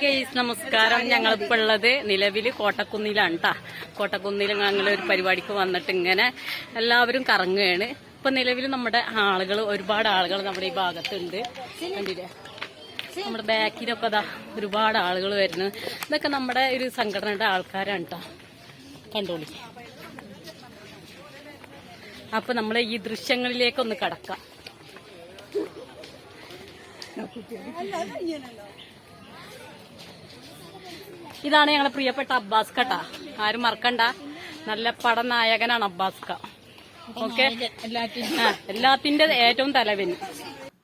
Guys നമസ്കാരം. ഞങ്ങളിപ്പോൾ ഉള്ളത് നിലവിൽ കോട്ടക്കുന്നിലാണ് കേട്ടാ കോട്ടക്കുന്നിൽ ഞങ്ങൾ ഒരു പരിപാടിക്ക് വന്നിട്ട് ഇങ്ങനെ എല്ലാവരും കറങ്ങുകയാണ്. ഇപ്പൊ നിലവിൽ നമ്മുടെ ആളുകൾ ഒരുപാട് ആളുകൾ നമ്മുടെ ഈ ഭാഗത്തുണ്ട്. കണ്ടില്ലേ? നമ്മുടെ ബാക്കിലൊക്കെ അതാ ഒരുപാട് ആളുകൾ വരുന്നു. ഇതൊക്കെ നമ്മുടെ ഒരു സംഘടനയുടെ ആൾക്കാരാണ് കേട്ടോ കണ്ടോളി. അപ്പൊ നമ്മൾ ഈ ദൃശ്യങ്ങളിലേക്കൊന്ന് കടക്കാം. ഇതാണ് ഞങ്ങളെ പ്രിയപ്പെട്ട അബ്ബാസ് കട്ട ആരും മറക്കണ്ട. നല്ല പടനായകനാണ് അബ്ബാസ്ക. ഓക്കെ? എല്ലാത്തിന്റെ ഏറ്റവും തലവിന്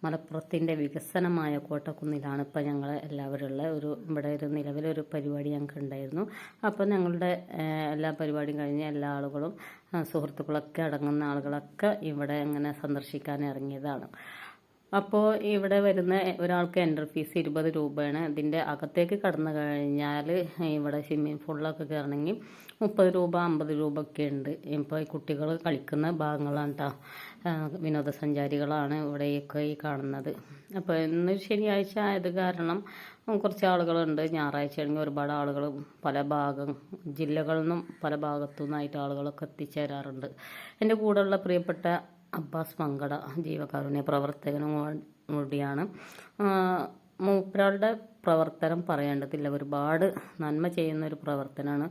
മലപ്പുറത്തിന്റെ വികസനമായ കോട്ടക്കുന്നിലാണ് ഇപ്പൊ ഞങ്ങൾ എല്ലാവരും ഉള്ള ഒരു ഇവിടെ ഒരു നിലവിലൊരു പരിപാടി ഞങ്ങൾക്ക് ഉണ്ടായിരുന്നു. അപ്പോൾ ഞങ്ങളുടെ എല്ലാ പരിപാടിയും കഴിഞ്ഞ് എല്ലാ ആളുകളും സുഹൃത്തുക്കളൊക്കെ അടങ്ങുന്ന ആളുകളൊക്കെ ഇവിടെ ഇങ്ങനെ സന്ദർശിക്കാൻ ഇറങ്ങിയതാണ്. അപ്പോൾ ഇവിടെ വരുന്ന ഒരാൾക്ക് എൻട്രി ഫീസ് ഇരുപത് രൂപയാണ്. ഇതിന്റെ അകത്തേക്ക് കടന്നു കഴിഞ്ഞാൽ ഇവിടെ സ്വിമ്മിംഗ് പൂളിലൊക്കെ കയറണമെങ്കിൽ മുപ്പത് രൂപ അമ്പത് രൂപ ഒക്കെ ഉണ്ട്. ഇപ്പോൾ കുട്ടികൾ കളിക്കുന്ന ഭാഗങ്ങളാണ് കേട്ടോ വിനോദസഞ്ചാരികളാണ് ഇവിടെയൊക്കെ ഈ കാണുന്നത്. അപ്പോൾ ഇന്ന് ശനിയാഴ്ച ആയത് കാരണം കുറച്ച് ആളുകളുണ്ട്. ഞായറാഴ്ച ആണെങ്കിൽ ഒരുപാട് ആളുകൾ പല ഭാഗം ജില്ലകളിൽ നിന്നും പല ഭാഗത്തു നിന്നായിട്ട് ആളുകളൊക്കെ എത്തിച്ചേരാറുണ്ട്. എന്റെ കൂടെയുള്ള പ്രിയപ്പെട്ട അബ്ബാസ് മങ്കട ജീവകാരുണ്യ പ്രവർത്തകനും കൂടിയാണ്. മൂപ്പരാളുടെ പ്രവർത്തനം പറയേണ്ടതില്ല. ഒരുപാട് നന്മ ചെയ്യുന്ന ഒരു പ്രവർത്തനമാണ്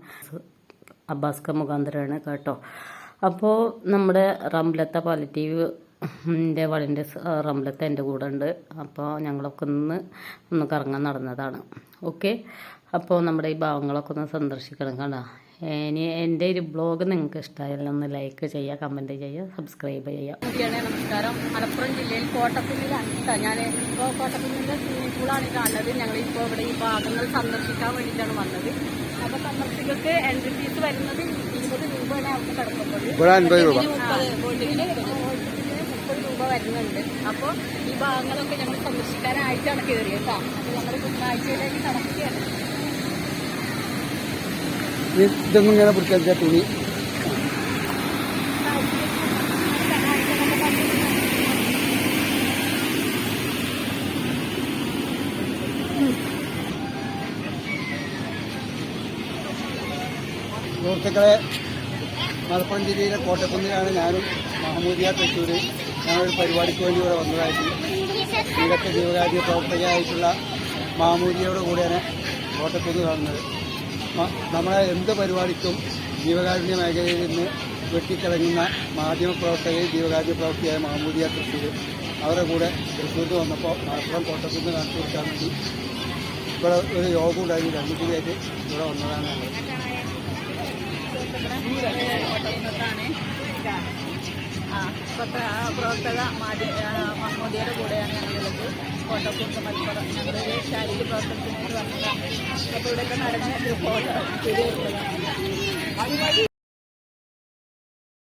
അബ്ബാസ് ക മുഖാന്തരമാണ് കേട്ടോ. അപ്പോൾ നമ്മുടെ റംലത്ത പാലിറ്റീവ് എന്റെ വളന്റെ റംലത്ത എന്റെ കൂടെ ഉണ്ട് അപ്പോൾ ഞങ്ങളൊക്കെ ഒന്ന് ഒന്ന് കറങ്ങാൻ നടന്നതാണ്. ഓക്കെ? അപ്പോൾ നമ്മുടെ ഈ ഭാവങ്ങളൊക്കെ ഒന്ന് സന്ദർശിക്കണം കേട്ടോ. ഇനി എന്റെ ഒരു ബ്ലോഗ് നിങ്ങൾക്ക് ഇഷ്ടമായാലും ഒന്ന് ലൈക്ക് ചെയ്യുക കമന്റ് ചെയ്യുക സബ്സ്ക്രൈബ് ചെയ്യുക. നമസ്കാരം. മലപ്പുറം ജില്ലയിൽ കോട്ടക്കുന്നിലാണ് കേട്ടോ. ഞാൻ ഇപ്പോൾ കോട്ടക്കുന്നിന്റെ സ്വിമ്മിംഗ് പൂളാണ് കാണുന്നത്. ഞങ്ങളിപ്പോൾ ഇവിടെ ഈ ഭാഗങ്ങൾ സന്ദർശിക്കാൻ വേണ്ടിയിട്ടാണ് വന്നത്. അപ്പോൾ സന്ദർശകർക്ക് എൻട്രി ഫീസ് വരുന്നത് ഇരുപത് രൂപയാണ് അവർക്ക് കിടക്കുന്നത്. മുപ്പത് വരുന്നുണ്ട്. അപ്പോൾ ഈ ഭാഗങ്ങളൊക്കെ ഞങ്ങൾ സന്ദർശിക്കാനായിട്ടാണ് കയറിയത് കേട്ടോ. അപ്പോൾ നമ്മൾ ബുധനാഴ്ചയിലേക്ക് നടക്കുകയാണ്. ഇത് ഇതൊന്നും ഇങ്ങനെ പിടിക്കാൻ തുണി. സുഹൃത്തുക്കളെ മലപ്പുറം ജില്ലയിലെ കോട്ടക്കുന്നിലാണ് ഞാനും മഹമ്മൂദിയ ഞങ്ങളൊരു പരിപാടിക്ക് വേണ്ടി ഇവിടെ വന്നതായിട്ട് ഇവിടുത്തെ ജീവകാര്യ പ്രവർത്തകയായിട്ടുള്ള മാമൂലിയോട് കൂടെയാണ് കോട്ടക്കുന്ന് കാണുന്നത്. നമ്മളെ എന്ത് പരിപാടിക്കും ജീവകാരുണ്യ മേഖലയിൽ നിന്ന് മാധ്യമ മാധ്യമപ്രവർത്തകയും ജീവകാരുണ്യ പ്രവർത്തിയായ മാമൂലിയ തൃശ്ശൂർ അവരുടെ കൂടെ തൃശ്ശൂരിൽ വന്നപ്പോൾ മലപ്പുറം കോട്ടക്കുന്ന് കാണിച്ചു കൊടുക്കാൻ വേണ്ടി ഇവിടെ ഒരു യോഗം ഉണ്ടായിരുന്നു രണ്ടു കൂടിയായിട്ട് ഇവിടെ വന്നതാണ് ഞങ്ങൾ പത്ര പ്രവർത്തക മാധ്യ മഹമ്മൂദിയുടെ കൂടെയാണ് ഞങ്ങളുള്ളത് കോട്ടക്കുന്ന് മലപ്പുറം ഞങ്ങളൊരു ശാരീരിക പ്രവർത്തനത്തിന് വേണ്ടി വന്നതാണ്. അപ്പോൾ ഇവിടെയൊക്കെ നടന്ന ഫോട്ടോ ശരിയായിട്ടുള്ളതാണ്